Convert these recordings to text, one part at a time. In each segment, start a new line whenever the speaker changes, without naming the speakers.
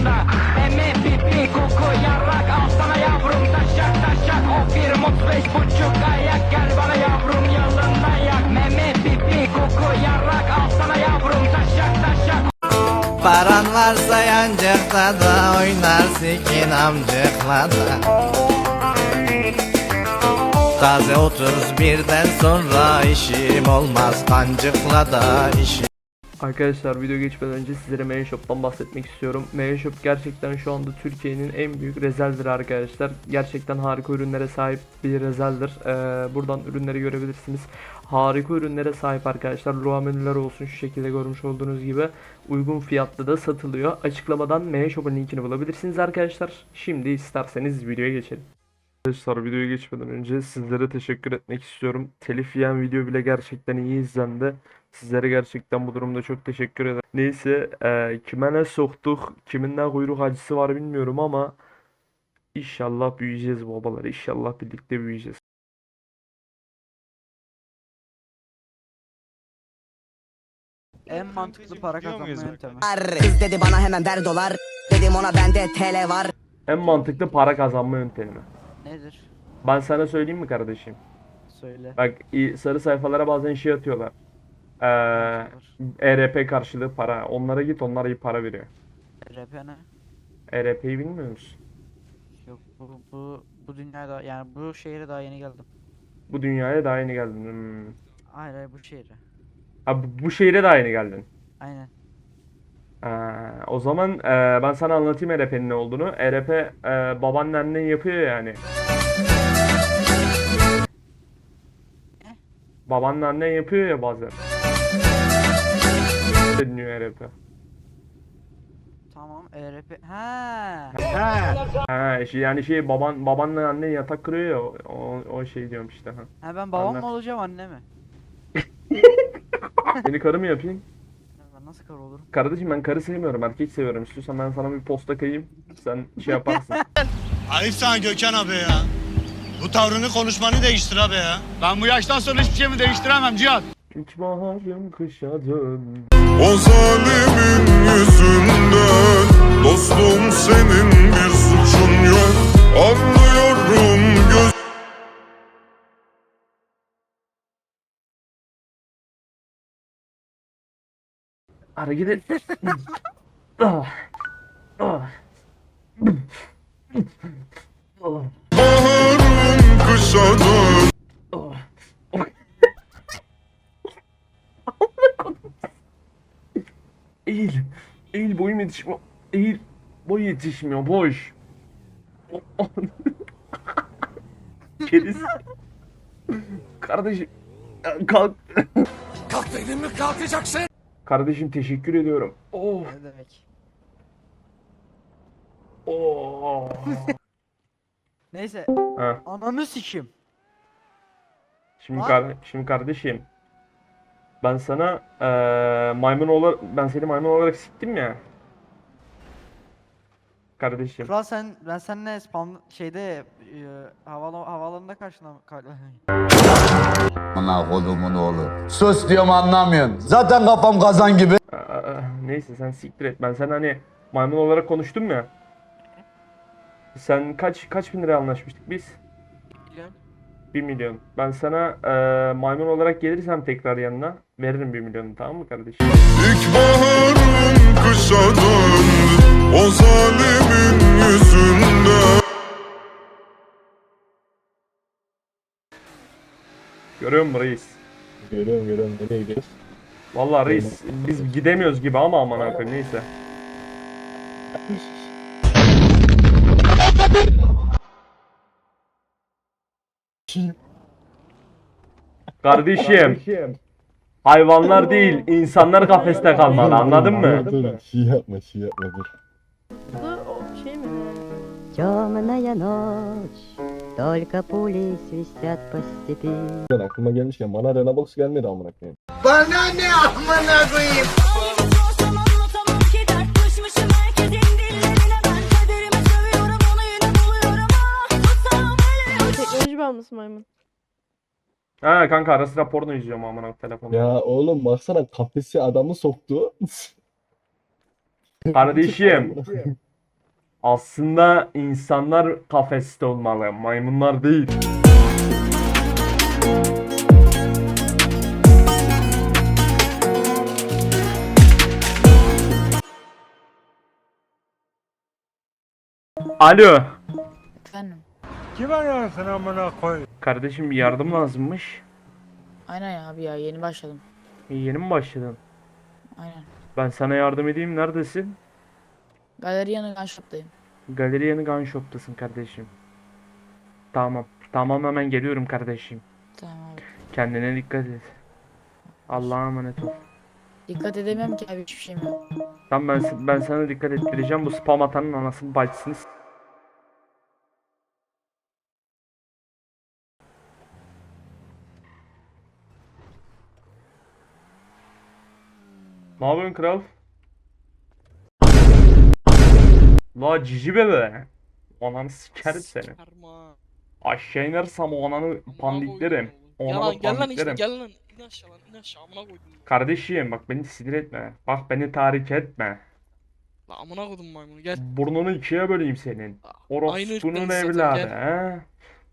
yolunda Meme pipi koku yarrak. Al sana yavrum taşak taşak. O bir mut beş buçuk ayak. Gel bana yavrum yolunda yak. Meme pipi koku yarrak. Al sana yavrum taşak taşak.
Paran varsa yancıkta da oynar sikin amcıkla da. Taze 31'den sonra işim olmaz kancıkla da işim
Arkadaşlar video geçmeden önce sizlere Main Shop'tan bahsetmek istiyorum. Main Shop gerçekten şu anda Türkiye'nin en büyük rezeldir arkadaşlar. Gerçekten harika ürünlere sahip bir rezeldir. Ee, buradan ürünleri görebilirsiniz. Harika ürünlere sahip arkadaşlar. Rua menüler olsun şu şekilde görmüş olduğunuz gibi. Uygun fiyatlı da satılıyor. Açıklamadan Main Shop'un linkini bulabilirsiniz arkadaşlar. Şimdi isterseniz videoya geçelim. Arkadaşlar videoya geçmeden önce sizlere teşekkür etmek istiyorum. Telif yiyen video bile gerçekten iyi izlendi. Sizlere gerçekten bu durumda çok teşekkür ederim. Neyse eee kime ne soktuk, kimin ne kuyruk acısı var bilmiyorum ama inşallah büyüyeceğiz babalar. İnşallah birlikte büyüyeceğiz.
En mantıklı para kazanma yöntemi.
Kız dedi bana hemen ver dolar. Dedim ona bende TL var.
En mantıklı para kazanma yöntemi.
Nedir?
Ben sana söyleyeyim mi kardeşim?
Söyle.
Bak sarı sayfalara bazen şey atıyorlar. Eee ERP karşılığı para. Onlara git onlar iyi para veriyor.
RP ne?
ERP'yi bilmiyor musun?
Yok bu bu bu dünyada yani bu şehre daha yeni geldim.
Bu dünyaya daha yeni geldin. Hmm.
Hayır hayır bu şehre.
Ha, bu- bu şehire daha yeni geldin.
Aynen.
Ha, o zaman e, ben sana anlatayım ERP'nin ne olduğunu. ERP e, babanın annen yapıyor yani. Babanın annen yapıyor ya bazen. Dinliyor ERP.
Tamam RP. Ha.
Ha, şey, yani şey baban babanla annen yatak kırıyor ya o, o şey diyorum işte ha.
Ha ben babam
Anlat.
mı olacağım anne mi?
Seni karı mı yapayım?
Nasıl kar olurum?
Kardeşim ben karı sevmiyorum erkek seviyorum. İstiyorsan ben sana bir posta kayayım. Sen şey yaparsın.
Ayıp sana Gökhan abi ya. Bu tavrını konuşmanı değiştir abi ya. Ben bu yaştan sonra hiçbir şeyimi değiştiremem Cihat.
İlk baharım kışa dön.
O zalimin yüzünden Dostum senin bir suçun yok Anlıyorum göz
Hareket et. Ah. Ah. Ah.
baharım kışa dön
Ah. Eğil. Eğil boyum yetişmiyor. Eğil. Boy yetişmiyor. Boş. Kedisi. Kardeşim. Kalk.
Kalk dedim mi kalkacaksın
Kardeşim teşekkür ediyorum. Oh.
Ne demek?
Oh.
Neyse.
ha.
Ananı sikim.
Şimdi kar şimdi kardeşim. Ben sana eee maymun olarak ben seni maymun olarak siktim ya. Kardeşim.
Kral sen ben seninle spam şeyde e, havalı havaalanında karşına kar-
Ana kolumun oğlu. Sus diyorum anlamıyorsun. Zaten kafam kazan gibi.
Aa, neyse sen siktir et. Ben sen hani maymun olarak konuştum ya. Sen kaç kaç bin liraya anlaşmıştık biz?
Milyon.
1 milyon. Ben sana eee, maymun olarak gelirsem tekrar yanına veririm 1 milyonu tamam mı kardeşim?
İlk baharım kışa döndü O zalimin yüzünden
Görüyor musun reis?
Görüyorum görüyorum nereye gidiyoruz?
Vallahi reis biz gidemiyoruz gibi ama aman koyayım neyse. Kardeşim hayvanlar değil insanlar kafeste kalmalı anladın mı?
Dur şey yapma şey yapma dur.
Темная ночь, только пули свистят по степи.
Ben aklıma gelmişken bana Arena Box gelmedi amına koyayım.
Teknoloji bağımlısı maymun.
Ha kanka ara sıra porno izliyorum aman telefonda.
Ya oğlum baksana kafesi adamı soktu.
Kardeşim Aslında insanlar kafeste olmalı, maymunlar değil. Alo.
Efendim.
Kim arıyorsun amına koy?
Kardeşim bir yardım lazımmış.
Aynen ya abi ya yeni başladım.
Yeni mi başladın?
Aynen.
Ben sana yardım edeyim. Neredesin?
Galeri yanı gun shop'tayım.
Galeri yanı gun shop'tasın kardeşim. Tamam. Tamam hemen geliyorum kardeşim.
Tamam.
Kendine dikkat et. Allah'a emanet ol.
Dikkat edemiyorum ki abi hiçbir şeyim yok.
Tamam ben, ben sana dikkat ettireceğim. Bu spam atanın anasını bacısını Ne yapıyorsun kral? La cici bebe. Ananı sikerim seni. Aşağı inersem o ananı pandiklerim. O ananı pandiklerim.
gel lan in aşağı lan in aşağı amına koydum.
Kardeşim bak beni sinir etme. Bak beni tahrik etme.
La amına koydum maymunu gel.
Burnunu ikiye böleyim senin. Orospunun evladı
gel.
he.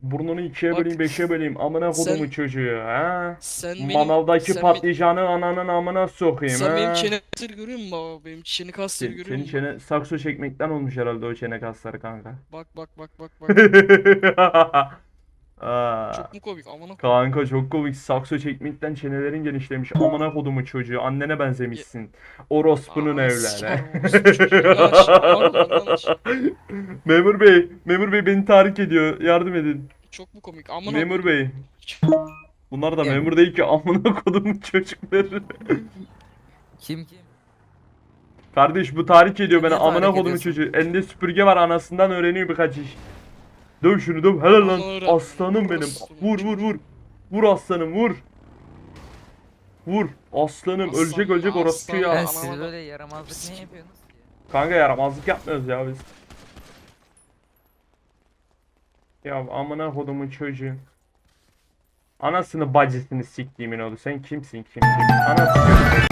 Burnunu ikiye
Bak,
böleyim beşe böleyim amına kodumu
sen-
çocuğu he.
Sen benim
Manavdaki
sen be-
patlıcanı ananın amına sokayım
Sen
he.
benim çene kasları görüyor musun baba? Benim çene kasları
Sen-
görüyor
Senin
musun?
çene sakso çekmekten olmuş herhalde o çene kasları kanka.
Bak bak bak bak bak.
Aa,
Çok mu komik amına koydum.
Kanka çok komik sakso çekmekten çenelerin genişlemiş amına kodumu çocuğu annene benzemişsin. Orospunun
Aa, amına aşağı.
Memur bey, memur bey beni tahrik ediyor. Yardım edin.
Çok mu komik amına
Memur bey. Bunlar da memur değil ki amına kodumun çocukları.
Kim kim?
Kardeş bu tahrik ediyor beni amına
tahrik
kodumun
ediyorsun?
çocuğu. Elinde süpürge var anasından öğreniyor birkaç iş. Döv şunu döv helal lan. Aslanım benim. Vur vur vur. Vur aslanım vur. Vur. Aslanım
Aslan,
ölecek ölecek orospu
aslan.
ya.
Ben-
siz
Anlamadım.
böyle yaramazlık ne yapıyorsunuz ki?
Kanka yaramazlık yapmıyoruz ya biz. Ya amına kodumun çocuğu. Anasını bacısını siktiğimin oldu. Sen kimsin kim kim? Anasını